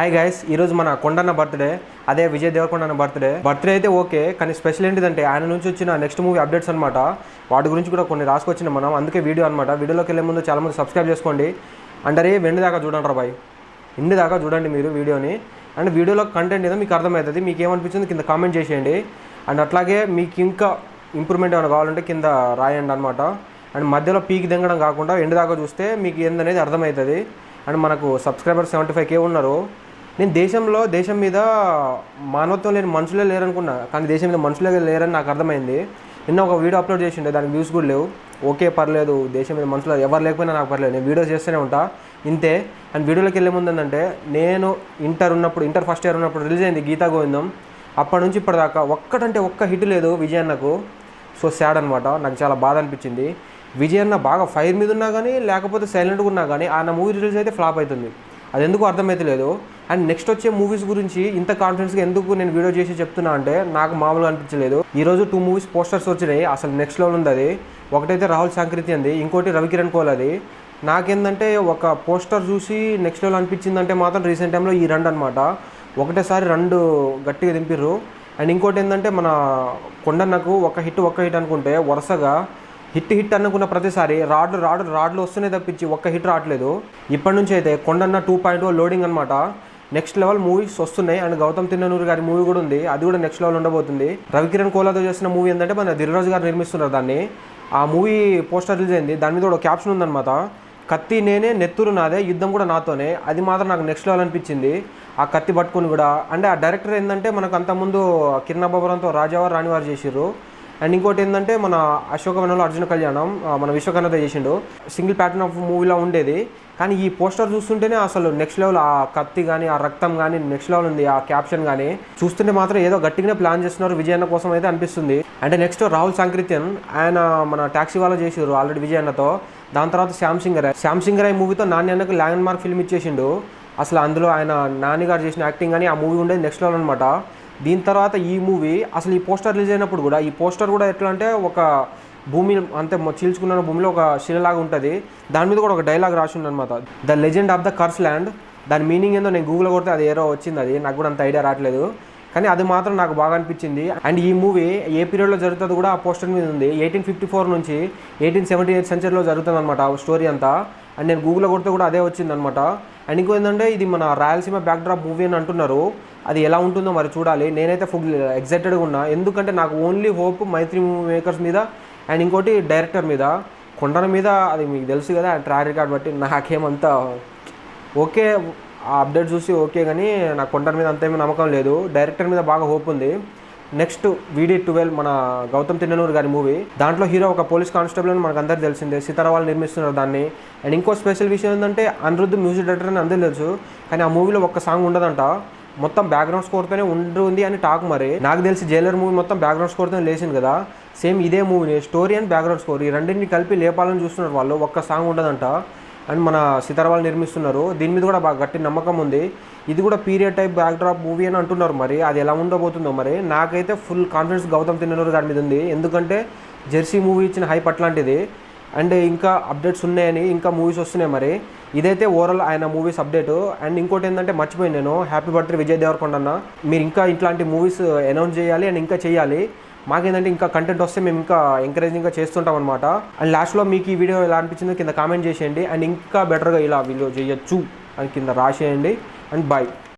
Hi guys ఈరోజు మన Kondanna birthday అదే విజయ్ దేవరకొండ బర్త్డే బర్త్డే అయితే ఓకే కానీ స్పెషల్ ఏంటిదంటే ఆయన నుంచి వచ్చిన నెక్స్ట్ మూవీ అప్డేట్స్ అనమాట వాటి గురించి కూడా కొన్ని రాసుకొచ్చిన మనం అందుకే వీడియో అనమాట వీడియోలోకి వెళ్ళే ముందు చాలామంది సబ్స్క్రైబ్ చేసుకోండి. అంటారే వెండి దాకా చూడండి రా బాయ్. ఇండి దాకా చూడండి మీరు వీడియోని. అండ్ వీడియోలో కంటెంట్ ఏదో మీకు అర్థమవుతుంది మీకు ఏమనిపించింది కింద కామెంట్ చేసేయండి. అండ్ అట్లాగే మీకు ఇంకా ఇంప్రూవ్మెంట్ ఏమైనా కావాలంటే కింద రాయండి అనమాట అండ్ మధ్యలో పీక్ దింగడం కాకుండా ఎండు దాకా చూస్తే మీకు ఏందనేది అర్థమవుతుంది. అండ్ మనకు సబ్స్క్రైబర్ సెవెంటీ ఫైవ్ కే ఉన్నారు. నేను దేశంలో దేశం మీద మానవత్వం లేని మనుషులే లేరనుకున్నా. కానీ దేశం మీద మనుషులే లేరని నాకు అర్థమైంది. నిన్న ఒక వీడియో అప్లోడ్ చేసిండే దానికి వ్యూస్ కూడా లేవు. ఓకే పర్లేదు. దేశం మీద మనుషులు ఎవరు లేకపోయినా నాకు పర్లేదు. నేను వీడియోస్ చేస్తూనే ఉంటా. ఇంతే. అండ్ వీడియోలోకి వెళ్ళే ముందు ఏంటంటే నేను ఇంటర్ ఉన్నప్పుడు ఇంటర్ ఫస్ట్ ఇయర్ ఉన్నప్పుడు రిలీజ్ అయింది గీతా గోవిందం. అప్పటి నుంచి ఇప్పటిదాకా ఒక్కటంటే ఒక్క హిట్ లేదు విజయన్నకు. సో సాడ్ అనమాట నాకు చాలా బాధ అనిపించింది. విజయన్న అన్న బాగా ఫైర్ మీద ఉన్నా కానీ లేకపోతే సైలెంట్గా ఉన్నా కానీ ఆయన మూవీ రిలీజ్ అయితే ఫ్లాప్ అవుతుంది. అది ఎందుకు అర్థమైతలేదు అండ్ నెక్స్ట్ వచ్చే మూవీస్ గురించి ఇంత కాన్ఫిడెన్స్గా ఎందుకు నేను వీడియో చేసి చెప్తున్నా అంటే నాకు మామూలుగా అనిపించలేదు. ఈరోజు టూ మూవీస్ పోస్టర్స్ వచ్చినాయి. అసలు నెక్స్ట్ లెవెల్ ఉంది అది. ఒకటైతే రాహుల్ సాంకృతి అంది. ఇంకోటి రవికిరణ్ కోల్ అది. నాకేందంటే ఒక పోస్టర్ చూసి నెక్స్ట్ లెవెల్ అనిపించిందంటే మాత్రం రీసెంట్ టైంలో ఈ రెండు అనమాట ఒకటేసారి రెండు గట్టిగా దింపిర్రు. అండ్ ఇంకోటి ఏంటంటే మన కొండన్నకు ఒక హిట్ ఒక్క హిట్ అనుకుంటే వరుసగా హిట్ హిట్ అనుకున్న ప్రతిసారి రాడ్లు రాడ్లు రాడ్లు వస్తూనే తప్పించి ఒక్క హిట్ రావట్లేదు. ఇప్పటి నుంచి అయితే కొండన్న టూ పాయింట్ లోడింగ్ అనమాట నెక్స్ట్ లెవెల్ మూవీస్ వస్తున్నాయి. అండ్ గౌతమ్ తిన్ననూరు గారి మూవీ కూడా ఉంది. అది కూడా నెక్స్ట్ లెవెల్ ఉండబోతుంది. రవికిరణ్ కోలాతో చేసిన మూవీ ఏంటంటే మన దిల్రాజు గారు నిర్మిస్తున్నారు దాన్ని. ఆ మూవీ పోస్టర్ రిలీజ్ అయింది. దాని మీద ఒక క్యాప్షన్ ఉందన్నమాట. కత్తి నేనే నెత్తురు నాదే యుద్ధం కూడా నాతోనే. అది మాత్రం నాకు నెక్స్ట్ లెవెల్ అనిపించింది. ఆ కత్తి పట్టుకుని కూడా. అంటే ఆ డైరెక్టర్ ఏంటంటే మనకు అంతకుముందు కిరణ్ బాబురంతో రాజావారు రాణివారు చేసిర్రు. అండ్ ఇంకోటి ఏంటంటే మన అశోకవనంలో అర్జున కళ్యాణం మన విశ్వకర్ణత చేసిండు. సింగిల్ ప్యాటర్న్ ఆఫ్ మూవీలా ఉండేది. కానీ ఈ పోస్టర్ చూస్తుంటేనే అసలు నెక్స్ట్ లెవెల్ ఆ కత్తి కానీ ఆ రక్తం కానీ నెక్స్ట్ లెవెల్ ఉంది ఆ క్యాప్షన్ కానీ చూస్తుంటే మాత్రం ఏదో గట్టిగానే ప్లాన్ చేస్తున్నారు విజయన్న కోసం అయితే అనిపిస్తుంది. అంటే నెక్స్ట్ రాహుల్ సాంకృత్యన్ ఆయన మన టాక్సీ వాళ్ళ చేసారు ఆల్రెడీ విజయన్నతో. దాని తర్వాత శ్యామ్ సింగర్ శ్యామ్ సింగర్ ఈ మూవీతో నాన్నకు ల్యాండ్ మార్క్ ఫిల్మ్ ఇచ్చేసిండు. అసలు అందులో ఆయన నాని గారు చేసిన యాక్టింగ్ కానీ ఆ మూవీ ఉండేది నెక్స్ట్ లెవెల్ అనమాట దీని తర్వాత ఈ మూవీ అసలు ఈ పోస్టర్ రిలీజ్ అయినప్పుడు కూడా ఈ పోస్టర్ కూడా ఎట్లా అంటే ఒక భూమి అంతే చీల్చుకున్న భూమిలో ఒక శిలలాగా ఉంటుంది. దాని మీద కూడా ఒక డైలాగ్ రాసి అనమాట the legend of the curse land. దాని మీనింగ్ ఏందో నేను గూగుల్ కొడితే అది ఏరో వచ్చింది అది నాకు కూడా అంత ఐడియా రావట్లేదు. కానీ అది మాత్రం నాకు బాగా అనిపించింది. అండ్ ఈ మూవీ ఏ పీరియడ్లో జరుగుతుంది కూడా ఆ పోస్టర్ మీద ఉంది. ఎయిటీన్ ఫిఫ్టీ ఫోర్ నుంచి ఎయిటీన్ సెవెంటీ ఎయిట్ సెంచరీలో జరుగుతుంది అనమాట స్టోరీ అంతా. అండ్ నేను గూగుల్లో కొడితే కూడా అదే వచ్చింది అనమాట అండ్ ఇంకో ఏంటంటే ఇది మన రాయలసీమ బ్యాక్డ్రాప్ మూవీ అని అంటున్నారు. అది ఎలా ఉంటుందో మరి చూడాలి. నేనైతే ఫుల్ ఎగ్జైటెడ్గా ఉన్నా. ఎందుకంటే నాకు only hope Mythri movie makers మీద అండ్ ఇంకోటి డైరెక్టర్ మీద. కొండల మీద అది మీకు తెలుసు కదా ట్రాక్ రికార్డ్ బట్టి నాకేమంతా ఓకే ఆ అప్డేట్ చూసి ఓకే కానీ నా కొండల మీద అంతేమీ నమ్మకం లేదు. డైరెక్టర్ మీద బాగా హోప్ ఉంది. నెక్స్ట్ వీడి ట్వెల్వ్ మన గౌతమ్ తిన్ననూరు గారి మూవీ. దాంట్లో హీరో ఒక పోలీస్ కానిస్టేబుల్ అని మనకు అందరు తెలిసిందే. సీతారావాలు నిర్మిస్తున్నారు దాన్ని. అండ్ ఇంకో స్పెషల్ విషయం ఏంటంటే అనిరుద్ధ్ మ్యూజిక్ డైరెక్టర్ అని అందరూ తెలుసు. కానీ ఆ మూవీలో ఒక్క సాంగ్ ఉండదంట. మొత్తం బ్యాక్గ్రౌండ్ స్కోర్తోనే ఉంటుంది అని టాక్ మరి. నాకు తెలిసి జైలర్ మూవీ మొత్తం బ్యాక్గ్రౌండ్ స్కోర్తో లేచింది కదా. సేమ్ ఇదే మూవీని స్టోరీ అండ్ బ్యాక్గ్రౌండ్ స్కోర్. ఈ రెండింటిని కలిపి లేపాలని చూస్తున్నారు వాళ్ళు. ఒక్క సాంగ్ ఉండదంట. అండ్ మన సీతారావాలు నిర్మిస్తున్నారు. దీని మీద కూడా బాగా గట్టి నమ్మకం ఉంది. ఇది కూడా period type backdrop movie అని అంటున్నారు మరి. అది ఎలా ఉండబోతుందో మరి. నాకైతే ఫుల్ కాన్ఫిడెన్స్ గౌతమ్ తిన్ననూరు దాని మీద ఉంది. ఎందుకంటే జెర్సీ మూవీ ఇచ్చిన హైప్ అట్లాంటిది. అండ్ ఇంకా అప్డేట్స్ ఉన్నాయని ఇంకా మూవీస్ వస్తున్నాయి మరి. ఇదైతే ఓవరాల్ ఆయన మూవీస్ అప్డేట్ అండ్ ఇంకోటి ఏంటంటే మర్చిపోయింది నేను. హ్యాపీ బర్త్డే విజయ్ దేవరకొండ అన్న. మీరు ఇంకా ఇట్లాంటి మూవీస్ అనౌన్స్ చేయాలి అండ్ ఇంకా చేయాలి. మాకేంటంటే ఇంకా కంటెంట్ వస్తే మేము ఇంకా ఎంకరేజింగ్గా చేస్తుంటాం అనమాట అండ్ లాస్ట్లో మీకు ఈ వీడియో ఎలా అనిపించిందో కింద కామెంట్ చేసేయండి. అండ్ ఇంకా బెటర్గా ఇలా వీడియో చేయొచ్చు అని కింద రాసేయండి. And bye